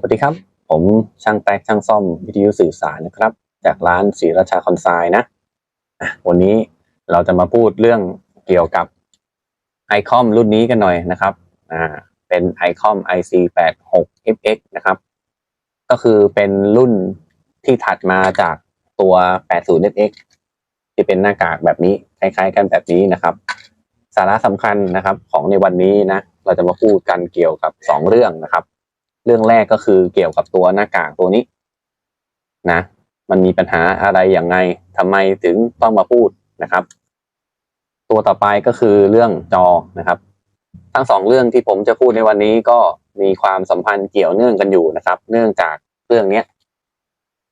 สวัสดีครับ ผมช่างแตกช่างซ่อมวิทยุสื่อสารนะครับ จากร้านศรีราชาคอนไซน์นะวันนี้เราจะมาพูดเรื่องเกี่ยวกับไอคอมรุ่นนี้กันหน่อยนะครับอ่าเป็นไอคอม IC86FX นะครับ ก็คือเป็นรุ่นที่ถัดมาจากตัว 80FX ที่เป็นหน้ากากแบบนี้คล้ายๆ กันแบบนี้นะครับ สาระสำคัญนะครับของในวันนี้นะ เราจะมาพูดกันเกี่ยวกับสองเรื่องนะครับ เรื่องแรกก็คือเกี่ยวกับตัวหน้ากากตัวนี้ นะ มันมีปัญหาอะไรอย่างไงทำไมถึงต้องมาพูดนะครับ ตัวต่อไปก็คือเรื่องจอนะครับ ทั้งสองเรื่องที่ผมจะพูดในวันนี้ก็มีความสัมพันธ์เกี่ยวเนื่องกันอยู่นะครับ เนื่องจากเรื่องเนี้ย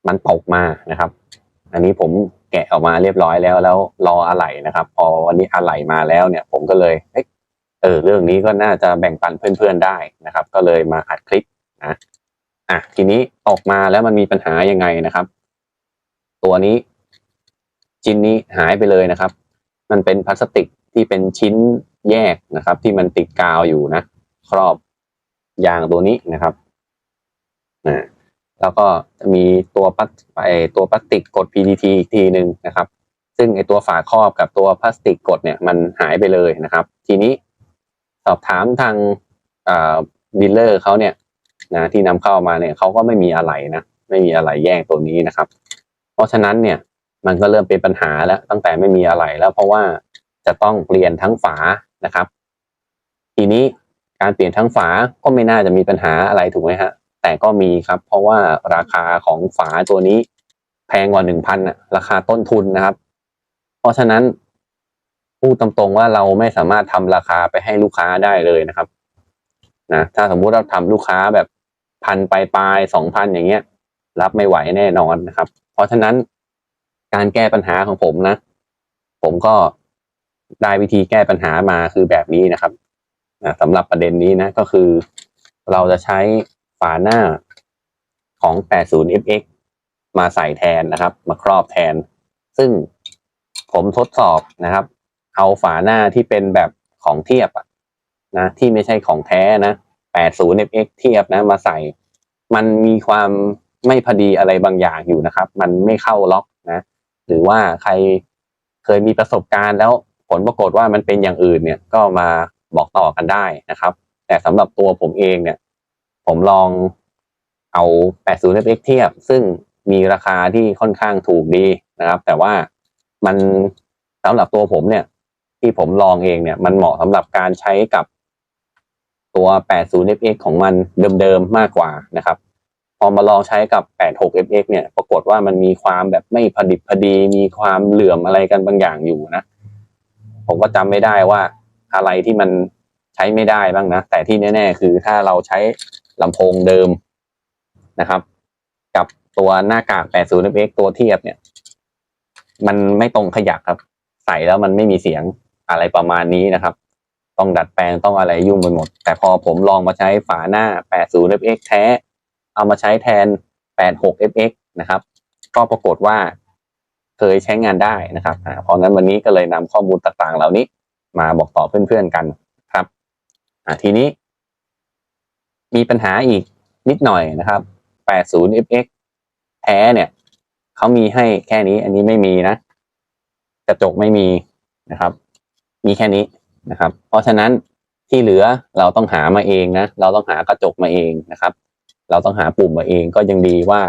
มันตกมานะครับ อันนี้ผมแกะออกมาเรียบร้อยแล้วแล้วรออะไหล่นะครับ พอวันนี้อะไหล่มาแล้วเนี่ย ผมก็เลยเออเรื่องนี้ก็น่าจะแบ่งปันเพื่อนๆได้นะครับ ก็เลยมาอัดคลิป อะทีนี้ออกมาแล้วมันมีปัญหายังไงนะครับ ตัวนี้ชิ้นนี้หายไปเลยนะครับ มันเป็นพลาสติกที่เป็นชิ้นแยกนะครับ ที่มันติดกาวอยู่นะ ครอบยางตัวนี้นะครับนะแล้วก็จะมีตัวพลาสไอตัวพลาสติกกด PDT อีกทีหนึ่งนะครับ ซึ่งไอตัวฝาครอบกับตัวพลาสติกกดเนี่ยมันหายไปเลยนะครับ ทีนี้สอบถามทางดีลเลอร์เขาเนี่ย นะที่นำเข้ามาเนี่ยเขาก็ไม่มีอะไรนะไม่มีอะไรแยกตัวนี้นะครับ เพราะฉะนั้นเนี่ยมันก็เริ่มเป็นปัญหาแล้วตั้งแต่ไม่มีอะไรแล้วเพราะว่าจะต้องเปลี่ยนทั้งฝานะครับ ทีนี้การเปลี่ยนทั้งฝาก็ไม่น่าจะมีปัญหาอะไรถูกไหมฮะแต่ก็มีครับ เพราะว่าราคาของฝาตัวนี้แพงกว่าหนึ่งพันอะราคาต้นทุนนะครับ เพราะฉะนั้นพูดตรงๆว่าเราไม่สามารถทำราคาไปให้ลูกค้าได้เลยนะครับนะถ้าสมมุติเราทำลูกค้าแบบ พันปลายปลายสองพันอย่างเงี้ย รับไม่ไหวแน่นอนนะครับ เพราะฉะนั้นการแก้ปัญหาของผมนะ ผมก็ได้วิธีแก้ปัญหามาคือแบบนี้นะครับสำหรับประเด็นนี้นะก็คือ เราจะใช้ฝาหน้าของ 80fx มาใส่แทนนะครับ มาครอบแทน ซึ่งผมทดสอบนะครับ เอาฝาหน้าที่เป็นแบบของเทียบนะที่ไม่ใช่ของแท้นะ 80fx เทียบนะ มาใส่ มันมีความไม่พอดีอะไรบางอย่างอยู่นะครับ มันไม่เข้าล็อกนะ หรือว่าใครเคยมีประสบการณ์แล้วผลปรากฏว่ามันเป็นอย่างอื่นเนี่ยก็มาบอกต่อกันได้นะครับ แต่สำหรับตัวผมเองเนี่ย ผมลองเอา 80fx เทียบ ซึ่งมีราคาที่ค่อนข้างถูกดีนะครับ แต่ว่ามันสำหรับตัวผมเนี่ย ที่ผมลองเองเนี่ย มันเหมาะสำหรับการใช้กับ ตัว 80fx ของมันเดิมๆมากกว่านะครับพอมาลองใช้กับ 86fx เนี่ยปรากฏว่ามันมีความแบบไม่พอดิบพอดี มีความเหลื่อมอะไรกันบางอย่างอยู่นะ ผมก็จำไม่ได้ว่าอะไรที่มันใช้ไม่ได้บ้างนะ แต่ที่แน่ ๆ คือถ้าเราใช้ลำโพงเดิมนะครับ กับตัวหน้ากาก 80fx ตัวเทียบเนี่ย มันไม่ตรงขยักครับ ใส่แล้วมันไม่มีเสียงอะไรประมาณนี้นะครับ ต้องดัดแปลงต้องอะไรยุ่งไปหมด แต่พอผมลองมาใช้ฝาหน้า 80fx แท้ เอามาใช้แทน 86fx นะครับ ก็ปรากฏว่าเคยใช้งานได้นะครับเพราะงั้นวันนี้ก็เลยนำข้อมูลต่างๆ เหล่านี้มาบอกต่อเพื่อนๆกันครับทีนี้ มีปัญหาอีกนิดหน่อยนะครับ 80fx แท้เนี่ยเขามีให้แค่นี้ อันนี้ไม่มีนะ กระจกไม่มีนะครับ มีแค่นี้ นะครับ เพราะฉะนั้นที่เหลือเราต้องหามาเองนะ เราต้องหากระจกมาเองนะครับ เราต้องหาปุ่มมาเองก็ยังดีว่า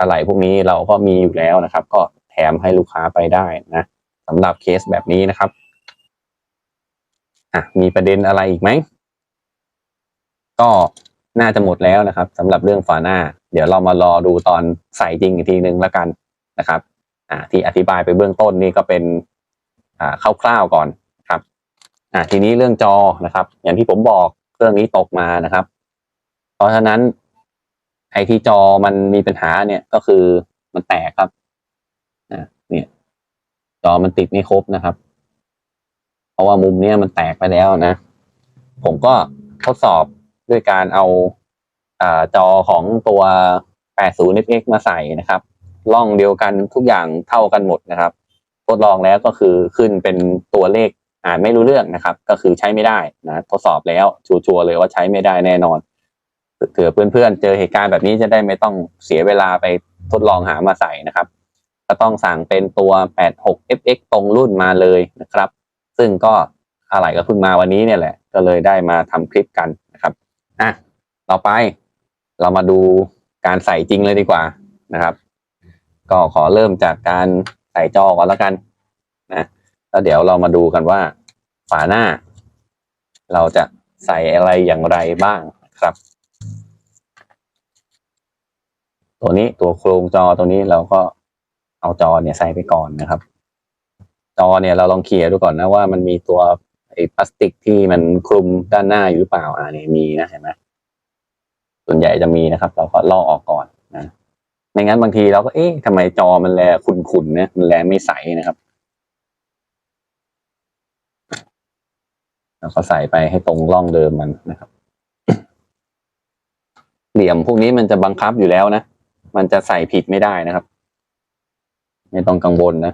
อะไรพวกนี้เราก็มีอยู่แล้วนะครับ ก็แถมให้ลูกค้าไปได้นะสำหรับเคสแบบนี้นะครับอะมีประเด็นอะไรอีกไหมก็น่าจะหมดแล้วนะครับสำหรับเรื่องฝาหน้า เดี๋ยวเรามารอดูตอนใส่จริงอีกทีนึงแล้วกันนะครับ อ่าที่อธิบายไปเบื้องต้นนี่ก็เป็นอ่าคร่าวๆก่อน อ่าทีนี้เรื่องจอนะครับ อย่างที่ผมบอกเครื่องนี้ตกมานะครับ เพราะฉะนั้นไอที่จอมันมีปัญหาเนี่ยก็คือมันแตกครับอ่าเนี่ย จอมันติดไม่ครบนะครับ เพราะว่ามุมเนี้ยมันแตกไปแล้วนะ ผมก็ทดสอบด้วยการเอาอ่าจอของตัว 80fx มาใส่นะครับล่องเดียวกันทุกอย่างเท่ากันหมดนะครับ ทดลองแล้วก็คือขึ้นเป็นตัวเลข อ่านไม่รู้เรื่องนะครับ ก็คือใช้ไม่ได้นะทดสอบแล้วชัวร์เลยว่าใช้ไม่ได้แน่นอนเผื่อเพื่อนๆเจอเหตุการณ์แบบนี้จะได้ไม่ต้องเสียเวลาไปทดลองหามาใส่นะครับ ก็ต้องสั่งเป็นตัว 86fx ตรงรุ่นมาเลยนะครับ ซึ่งก็อะไรก็เพิ่งมาวันนี้เนี่ยแหละ ก็เลยได้มาทำคลิปกันนะครับอะต่อไปเรามาดูการใส่จริงเลยดีกว่านะครับ ก็ขอเริ่มจากการใส่จอก่อนแล้วกัน แล้วเดี๋ยวเรามาดูกันว่า ฝาหน้า เราจะใส่อะไรอย่างไรบ้างครับ ตัวนี้ตัวโครงจอตัวนี้เราก็เอาจอเนี่ยใส่ไปก่อนนะครับ จอเนี่ยเราลองเคลียร์ดูก่อนนะว่ามันมีตัวไอ้พลาสติกที่มันคลุมด้านหน้าอยู่หรือเปล่าอ่านี่มีนะเห็นไหมส่วนใหญ่จะมีนะครับ เราก็ลอกออกก่อนนะไม่งั้นบางทีเราก็เอ๊ะทำไมจอมันแลขุ่นๆเนะมันแลไม่ใสนะครับ เราก็ใส่ไปให้ตรงร่องเดิมมันนะครับ เหลี่ยมพวกนี้มันจะบังคับอยู่แล้วนะ มันจะใส่ผิดไม่ได้นะครับ ไม่ต้องกังวลนะ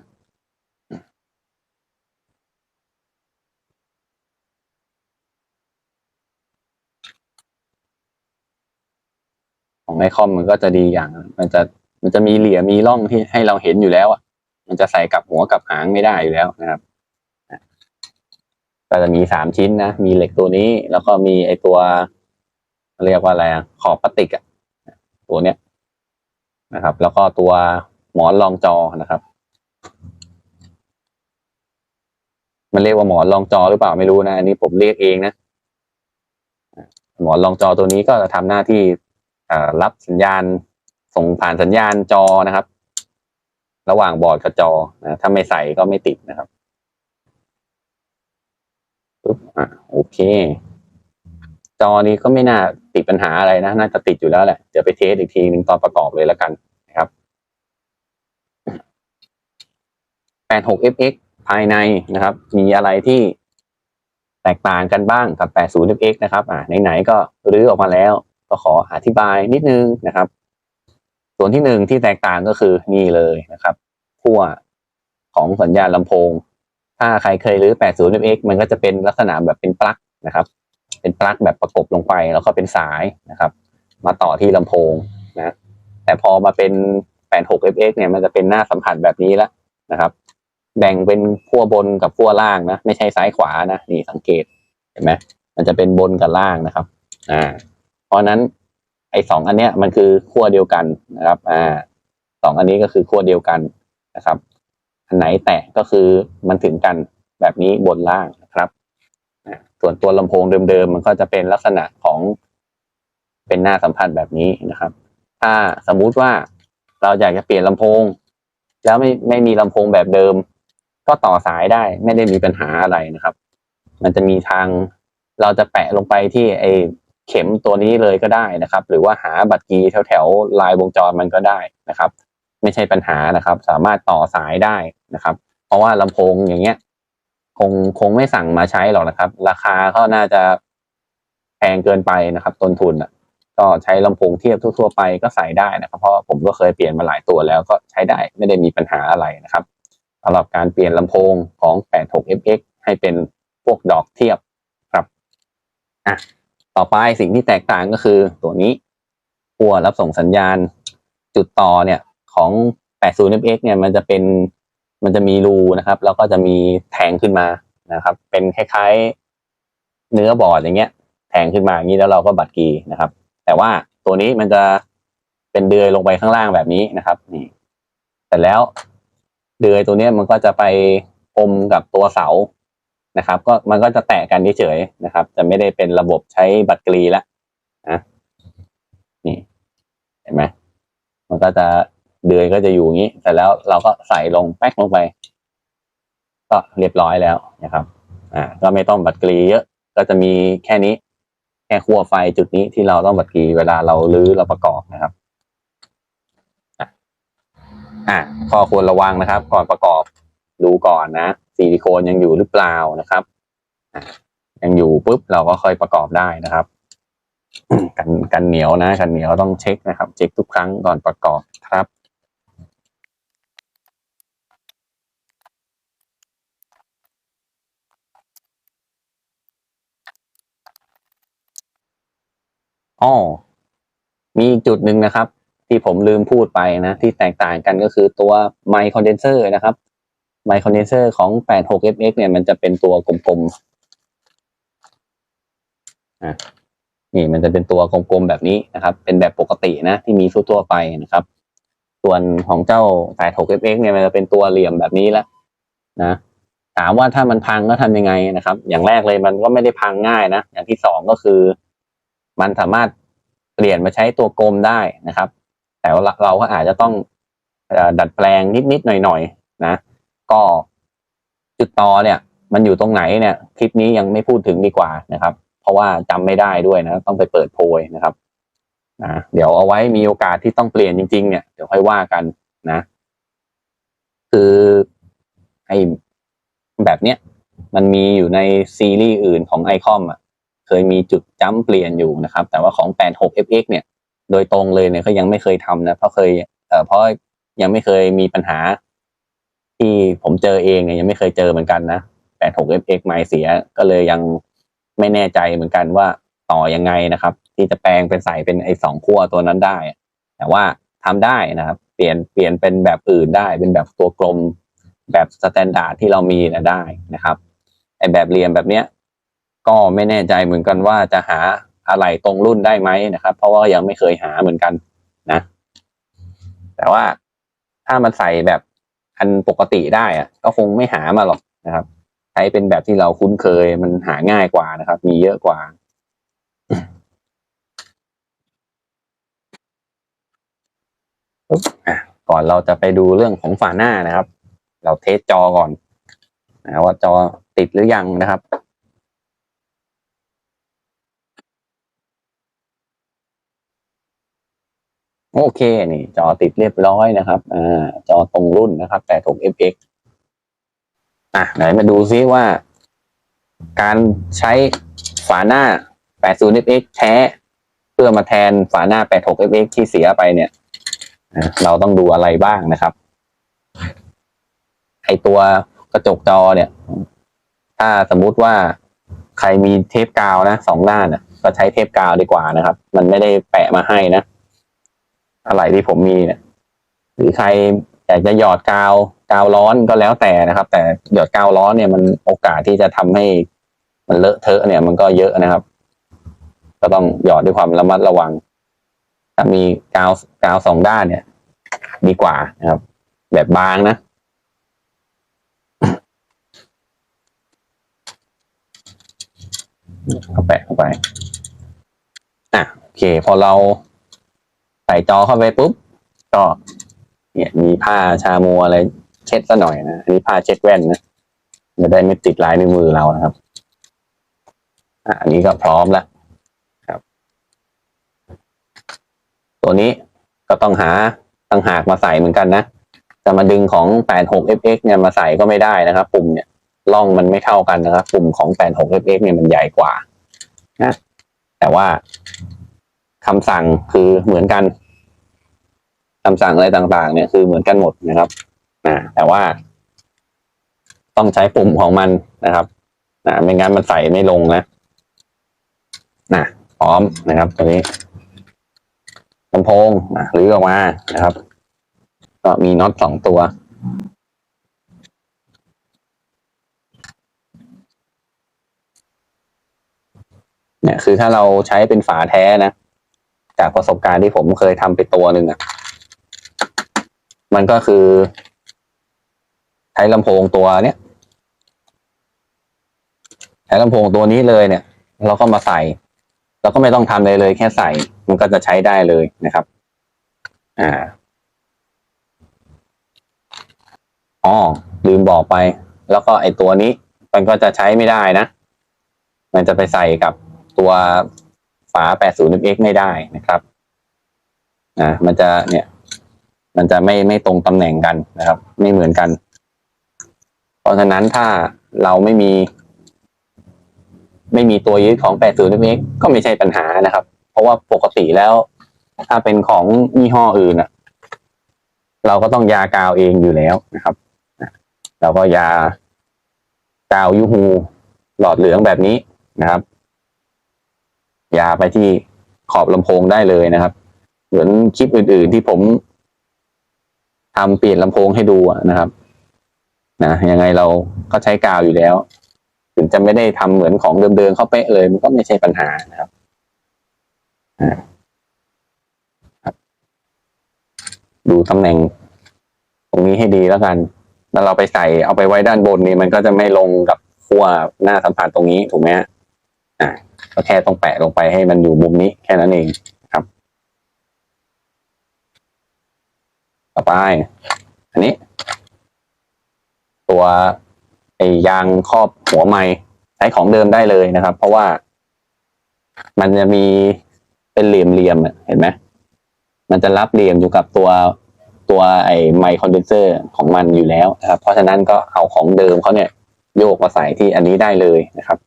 ของไอคอมมันก็จะดีอย่าง มันจะมันจะมีเหลี่ยมมีร่องที่ให้เราเห็นอยู่แล้วอะ มันจะใส่กลับหัวกลับหางไม่ได้อยู่แล้วนะครับ ก็จะมีสามชิ้นนะ มีเหล็กตัวนี้ แล้วก็มีไอตัว เรียกว่าอะไรอะขอบพลาสติกอะตัวเนี้ยนะครับ แล้วก็ตัวหมอนรองจอนะครับ มันเรียกว่าหมอนรองจอหรือเปล่าไม่รู้นะ อันนี้ผมเรียกเองนะหมอนรองจอตัวนี้ก็จะทำหน้าที่รับสัญญาณส่งผ่านสัญญาณจอนะครับ ระหว่างบอร์ดกับจอนะถ้าไม่ใส่ก็ไม่ติดนะครับ ปุ๊บอะโอเค จอนี้ก็ไม่น่าติดปัญหาอะไรนะ น่าจะติดอยู่แล้วแหละ เดี๋ยวไปเทสอีกทีหนึ่งตอนประกอบเลยแล้วกันนะครับ 86fx ภายในนะครับ มีอะไรที่แตกต่างกันบ้างกับ 80fx นะครับอ่าไหนๆก็รื้อออกมาแล้ว ก็ขออธิบายนิดนึงนะครับ ส่วนที่หนึ่งที่แตกต่างก็คือนี่เลยนะครับขั้วของสัญญาณลำโพง ถ้าใครเคยรื้อ 80fx มันก็จะเป็นลักษณะแบบเป็นปลั๊กนะครับ เป็นปลั๊กแบบประกบลงไปแล้วก็เป็นสายนะครับ มาต่อที่ลำโพงนะแต่พอมาเป็น 86fx เนี่ยมันจะเป็นหน้าสัมผัสแบบนี้แล้วนะครับ แบ่งเป็นขั้วบนกับขั้วล่างนะ ไม่ใช่ซ้ายขวานะนี่สังเกตเห็นไหมมันจะเป็นบนกับล่างนะครับ อ่า เพราะนั้นไอ้สองอันเนี้ยมันคือขั้วเดียวกันนะครับ อ่าสองอันนี้ก็คือขั้วเดียวกันนะครับ อันไหนแตะก็คือมันถึงกันแบบนี้บนล่างนะครับส่วนตัวลำโพงเดิมๆมันก็จะเป็นลักษณะของเป็นหน้าสัมผัสแบบนี้นะครับ ถ้าสมมุติว่าเราอยากจะเปลี่ยนลำโพง แล้วไม่ไม่มีลำโพงแบบเดิม ก็ต่อสายได้ไม่ได้มีปัญหาอะไรนะครับ มันจะมีทางเราจะแปะลงไปที่ไอเข็มตัวนี้เลยก็ได้นะครับ หรือว่าหาบัตรกีแถวแถวลายวงจรมันก็ได้นะครับ ไม่ใช่ปัญหานะครับ สามารถต่อสายได้ นะครับ เพราะว่าลำโพงอย่างเงี้ย คงคงไม่สั่งมาใช้หรอกนะครับ ราคาก็น่าจะแพงเกินไปนะครับต้นทุนอะ ก็ใช้ลำโพงเทียบทั่ว ๆ ไปก็ใส่ได้นะครับ เพราะผมก็เคยเปลี่ยนมาหลายตัวแล้วก็ใช้ได้ไม่ได้มีปัญหาอะไรนะครับสำหรับการเปลี่ยนลำโพงของ 86fx ให้เป็นพวกดอกเทียบครับอะต่อไปสิ่งที่แตกต่างก็คือตัวนี้ขั้วรับส่งสัญญาณจุดต่อเนี่ยของ 80fx เนี่ยมันจะเป็น มันจะมีรูนะครับ แล้วก็จะมีแทงขึ้นมานะครับ เป็นคล้ายๆเนื้อบอร์ดอย่างเงี้ย แทงขึ้นมาอย่างนี้แล้วเราก็บัดกีนะครับ แต่ว่าตัวนี้มันจะเป็นเดือยลงไปข้างล่างแบบนี้นะครับ นี่แต่แล้วเดือยตัวนี้มันก็จะไปอมกับตัวเสานะครับ ก็มันก็จะแตะกันเฉยๆนะครับ จะไม่ได้เป็นระบบใช้บัตรกรีแล้วนะนี่ เห็นไหมมันก็จะ เดือยก็จะอยู่อย่างนี้ แต่แล้วเราก็ใส่ลงแป๊กลงไป ก็เรียบร้อยแล้วนะครับ อ่า ก็ไม่ต้องบัตรกรีเยอะ ก็จะมีแค่นี้แค่ขั้วไฟจุดนี้ที่เราต้องบัตรกรีเวลาเราลื้อเราประกอบนะครับอะข้อควรระวังนะครับ ก่อนประกอบดูก่อนนะซิลิโคนยังอยู่หรือเปล่านะครับอยังอยู่ปุ๊บเราก็ค่อยประกอบได้นะครับ กันกันเหนียวนะกันเหนียวต้องเช็คนะครับ เช็คทุกครั้งก่อนประกอบครับ อ๋อมีอีกจุดหนึ่งนะครับ ที่ผมลืมพูดไปนะ ที่แตกต่างกันก็คือตัวไมค์คอนเดนเซอร์นะครับไมค์คอนเดนเซอร์ของ 86fx เนี่ยมันจะเป็นตัวกลมๆอะนี่มันจะเป็นตัวกลมๆแบบนี้นะครับ เป็นแบบปกตินะ ที่มีทั่วๆไปนะครับ ส่วนของเจ้า 86fx เนี่ยมันจะเป็นตัวเหลี่ยมแบบนี้แล้วนะถามว่าถ้ามันพังก็ทำยังไงนะครับ อย่างแรกเลยมันก็ไม่ได้พังง่ายนะ อย่างที่สองก็คือ มันสามารถเปลี่ยนมาใช้ตัวกลมได้นะครับ แต่ว่าเราก็อาจจะต้องดัดแปลงนิดๆหน่อยๆนะ ก็จุดต่อเนี่ย มันอยู่ตรงไหนเนี่ย คลิปนี้ยังไม่พูดถึงดีกว่านะครับ เพราะว่าจำไม่ได้ด้วยนะ ต้องไปเปิดโพยนะครับนะเดี๋ยวเอาไว้มีโอกาสที่ต้องเปลี่ยนจริง ๆ เนี่ยเดี๋ยวค่อยว่ากันนะ คือไอ้แบบเนี้ยมันมีอยู่ในซีรีส์อื่นของไอคอมอะ ยมีจุดจัมป์เปลี่ยนอยู่นะครับ แต่ว่าของ 86fx เนี่ย โดยตรงเลยเนี่ยก็ยังไม่เคยทำนะ เพราะเคยเอ่อเพราะยังไม่เคยมีปัญหา ที่ผมเจอเองเนี่ยยังไม่เคยเจอเหมือนกันนะ 86fx ไม้เสียก็เลยยังไม่แน่ใจเหมือนกันว่าต่อยังไงนะครับ ที่จะแปลงเป็นใส่เป็นไอ้สองขั้วตัวนั้นได้ แต่ว่าทำได้นะครับ เปลี่ยนเปลี่ยนเป็นแบบอื่นได้ เป็นแบบตัวกลมแบบสแตนดาร์ดที่เรามีนะได้นะครับไอแบบเหลี่ยมแบบเนี้ย ก็ไม่แน่ใจเหมือนกันว่าจะหาอะไรตรงรุ่นได้ไหมนะครับ เพราะว่ายังไม่เคยหาเหมือนกันนะ แต่ว่าถ้ามันใส่แบบอันปกติได้อะก็คงไม่หามาหรอกนะครับ ใช้เป็นแบบที่เราคุ้นเคยมันหาง่ายกว่านะครับ มีเยอะกว่า ก่อนเราจะไปดูเรื่องของฝาหน้านะครับ เราเทสจอก่อนนะว่าจอติดหรือยังนะครับ โอเคนี่จอติดเรียบร้อยนะครับอ่าจอตรงรุ่นนะครับ 86fx อะไหนมาดูซิว่า การใช้ฝาหน้า 80fx แท้เพื่อมาแทนฝาหน้า 86fx ที่เสียไปเนี่ยเราต้องดูอะไรบ้างนะครับไอตัวกระจกจอเนี่ย ถ้าสมมุติว่าใครมีเทปกาวนะสองด้านน่ะก็ใช้เทปกาวดีกว่านะครับ มันไม่ได้แปะมาให้นะ อะไรที่ผมมีเนี่ยหรือใครอยากจะหยอดกาวกาวร้อนก็แล้วแต่นะครับ แต่หยอดกาวร้อนเนี่ยมันโอกาสที่จะทำให้มันเลอะเทอะเนี่ย มันก็เยอะนะครับ ก็ต้องหยอดด้วยความระมัดระวังถ้ามีกาวกาวสองด้านเนี่ย ดีกว่านะครับ แบบบางนะเข้าแปะเข้าไป อะ โอเค พอเรา ส่จอเข้าไปปุ๊บ ก็ เนี่ยมีผ้าชามัวอะไร เช็ดซะหน่อยนะอันนี้ผ้าเช็ดแว่นนะจะได้ไม่ติดลายในมือเรานะครับอะอันนี้ก็พร้อมแล้วครับ ตัวนี้ก็ต้องหาต่างหากมาใส่เหมือนกันนะจะมาดึงของ 86fx เนี่ยมาใส่ก็ไม่ได้นะครับ ปุ่มเนี่ยล่องมันไม่เท่ากันนะครับ ปุ่มของ 86fx เนี่ยมันใหญ่กว่านะแต่ว่าคำสั่งคือเหมือนกัน คำสั่งอะไรต่างๆ เนี่ยคือเหมือนกันหมดนะครับนะแต่ว่า ต้องใช้ปุ่มของมันนะครับนะไม่งั้นมันใส่ไม่ลงนะนะพร้อมนะครับ ตัวนี้ลำโพงนะหรือออกมานะครับ ก็มีน็อตสองตัวเนี่ยคือถ้าเราใช้เป็นฝาแท้นะ จากประสบการณ์ที่ผมเคยทำไปตัวหนึ่งอะ มันก็คือ ใช้ลำโพงตัวเนี้ยใช้ลำโพงตัวนี้เลยเนี่ย เราก็มาใส่ เราก็ไม่ต้องทำเลยเลย แค่ใส่ มันก็จะใช้ได้เลยนะครับ อ่าอ๋อลืมบอกไป แล้วก็ไอตัวนี้ มันก็จะใช้ไม่ได้นะ มันจะไปใส่กับตัวฝา 80x ไม่ได้นะครับ อ่า มันจะเนี่ย มันจะไม่ไม่ตรงตำแหน่งกันนะครับ ไม่เหมือนกัน เพราะฉะนั้นถ้าเราไม่มี ไม่มีตัวยึดของ 80x ก็ไม่ใช่ปัญหานะครับ เพราะว่าปกติแล้ว ถ้าเป็นของยี่ห้ออื่นอะเราก็ต้องยากาวเองอยู่แล้วนะครับเราก็ยากาวยูฮูหลอดเหลืองแบบนี้นะครับ ยาไปที่ขอบลำโพงได้เลยนะครับ เหมือนคลิปอื่น ๆ ที่ผม ทำเปลี่ยนลำโพงให้ดูนะครับ นะยังไงเราก็ใช้กาวอยู่แล้ว ถึงจะไม่ได้ทำเหมือนของเดิมๆเข้าเป๊ะเลย มันก็ไม่ใช่ปัญหานะครับดูตำแหน่ง ตรงนี้ให้ดีแล้วกัน แล้วเราไปใส่เอาไปไว้ด้านบนนี่มันก็จะไม่ลงกับขั้วหน้าสัมผัสตรงนี้ถูกไหมฮะอ่าก็แค่ต้องแปะลงไปให้มันอยู่มุมนี้แค่นั้นเองครับ ต่อไป อันนี้ ตัวไอยางครอบหัวไม้ใช้ของเดิมได้เลยนะครับ เพราะว่ามันจะมีเป็นเหลี่ยมๆอะเห็นไหมมันจะรับเหลี่ยมอยู่กับตัวตัวไอไมค์คอนเดนเซอร์ของมันอยู่แล้วนะครับ เพราะฉะนั้นก็เอาของเดิมเขาเนี่ยโยกมาใส่ที่อันนี้ได้เลยนะครับ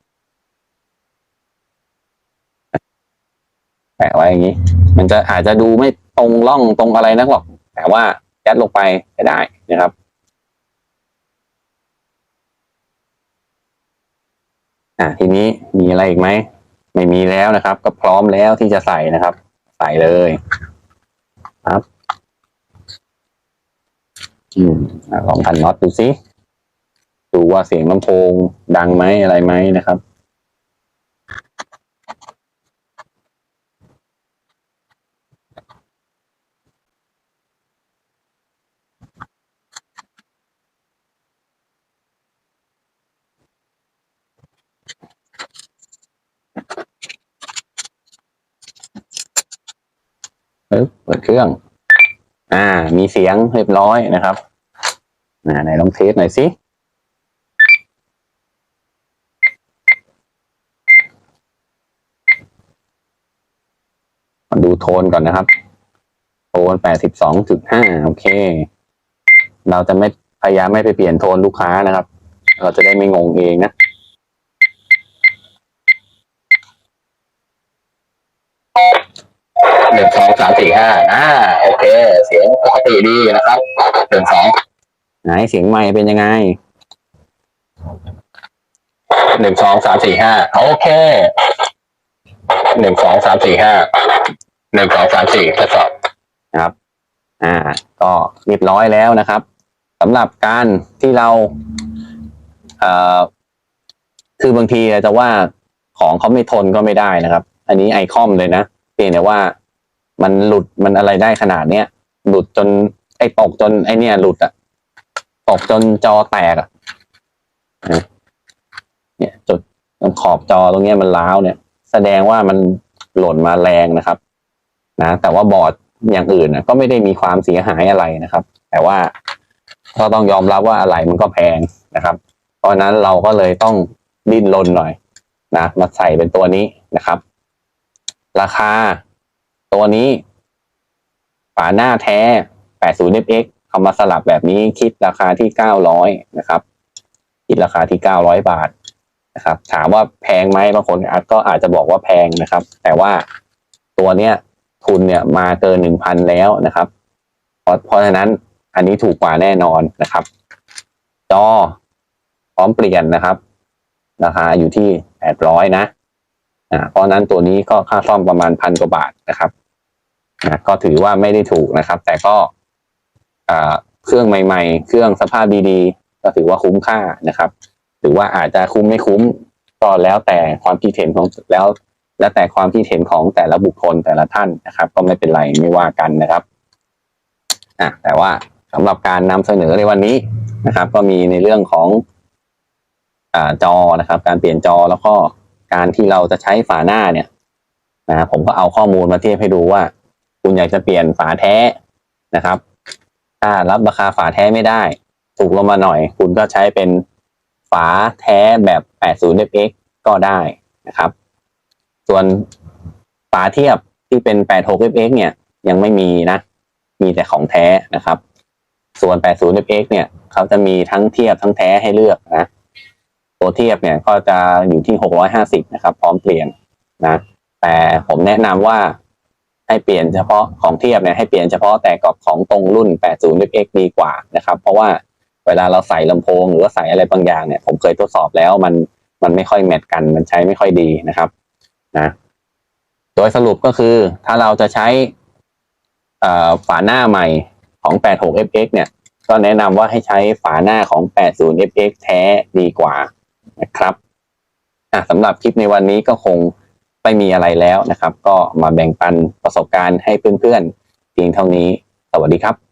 แปะไว้อย่างนี้ มันจะอาจจะดูไม่ตรงร่องตรงอะไรนักหรอก แต่ว่ายัดลงไปก็ได้นะครับอ่าทีนี้มีอะไรอีกไหมไม่มีแล้วนะครับ ก็พร้อมแล้วที่จะใส่นะครับ ใส่เลยครับอืมอะลองพันน็อตดูสิดูว่าเสียงลำโพงดังไหมอะไรไหมนะครับ เปิดเครื่อง อ่า มีเสียงเรียบร้อยนะครับอ่าไหนลองเทสหน่อยสิมาดูโทนก่อนนะครับ โทนแปดสิบสองจุดห้าโอเค เราจะไม่พยายามไม่ไปเปลี่ยนโทนลูกค้านะครับ เราจะได้ไม่งงเองนะ หนึ่งสองสามสี่ห้าอ่าโอเค เสียงปกติดีนะครับหนึ่งสองไหนเสียงไม่เป็นยังไงหนึ่งสองสามสี่ห้าโอเคหนึ่งสองสามสี่ห้าหนึ่งสองสามสี่ทดสอบนะครับ อ่า ก็เรียบร้อยแล้วนะครับสำหรับการที่เราเอ่อคือบางทีเราจะว่าของเขาไม่ทนก็ไม่ได้นะครับ อันนี้ไอคอมเลยนะเพียงแต่ว่า มันหลุดมันอะไรได้ขนาดเนี้ยหลุดจนไอ้ตกจนไอ้เนี่ย หลุดอะตกจนจอแตกอะเนี่ย จุดขอบจอตรงเนี้ยมันร้าวเนี่ย แสดงว่ามันหล่นมาแรงนะครับ นะแต่ว่าบอร์ดอย่างอื่นนะก็ไม่ได้มีความเสียหายอะไรนะครับ แต่ว่าก็ต้องยอมรับว่าอะไรมันก็แพงนะครับ เพราะนั้นเราก็เลยต้องดิ้นรนหน่อยนะมาใส่เป็นตัวนี้นะครับ ราคา ตัวนี้ ฝาหน้าแท้ 80 fx เอามาสลับแบบนี้คิดราคาที่ 900 นะครับ คิดราคาที่ 900 บาทนะครับ ถามว่าแพงไหมบางคนอาจก็อาจจะบอกว่าแพงนะครับ แต่ว่าตัวเนี้ยทุนเนี่ยมาเกิน 1,000 แล้วนะครับเพราะเพราะฉะนั้นอันนี้ถูกกว่าแน่นอนนะครับ จอพร้อมเปลี่ยนนะครับราคาอยู่ที่ 800 นะอ่าเพราะฉะนั้นตัวนี้ก็ค่าซ่อมประมาณพันกว่าบาทนะครับ นะก็ถือว่าไม่ได้ถูกนะครับ แต่ก็เครื่องใหม่ ๆ เครื่องสภาพดีๆ ก็ถือว่าคุ้มค่านะครับ หรือว่าอาจจะคุ้มไม่คุ้มก็แล้วแต่ความคิดเห็นของแล้ว แล้วแต่ความคิดเห็นของแต่ละบุคคลแต่ละท่านนะครับ ก็ไม่เป็นไรไม่ว่ากันนะครับอะแต่ว่าสำหรับการนำเสนอในวันนี้นะครับ ก็มีในเรื่องของอ่าจอนะครับ การเปลี่ยนจอแล้วก็การที่เราจะใช้ฝาหน้าเนี่ยนะผมก็เอาข้อมูลมาเทียบให้ดูว่า คุณอยากจะเปลี่ยนฝาแท้นะครับถ้ารับราคาฝาแท้ไม่ได้ ถูกลงมาหน่อย คุณก็ใช้เป็นฝาแท้แบบ 80 fx ก็ได้นะครับ ส่วนฝาเทียบที่เป็น 86 fx เนี่ยยังไม่มีนะ มีแต่ของแท้นะครับ ส่วน 80 fx เนี่ยเขาจะมีทั้งเทียบทั้งแท้ให้เลือกนะตัวเทียบเนี่ยก็จะอยู่ที่ 650 นะครับ พร้อมเปลี่ยนนะ แต่ผมแนะนำว่า ให้เปลี่ยนเฉพาะของเทียบเนี่ยให้เปลี่ยนเฉพาะแต่กับของตรงรุ่น 80x ดีกว่านะครับ เพราะว่าเวลาเราใส่ลำโพง หรือว่าใส่อะไรบางอย่างเนี่ย ผมเคยทดสอบแล้วมันมันไม่ค่อยแมทกันมันใช้ไม่ค่อยดีนะครับนะโดยสรุปก็คือถ้าเราจะใช้อ่อฝาหน้าใหม่ของ 86FX เนี่ย ก็แนะนำว่าให้ใช้ฝาหน้าของ 80FX แท้ดีกว่านะครับอะสำหรับคลิปในวันนี้ก็คง ไม่มีอะไรแล้วนะครับ ก็มาแบ่งปันประสบการณ์ให้เพื่อนๆเพียงเท่านี้ สวัสดีครับ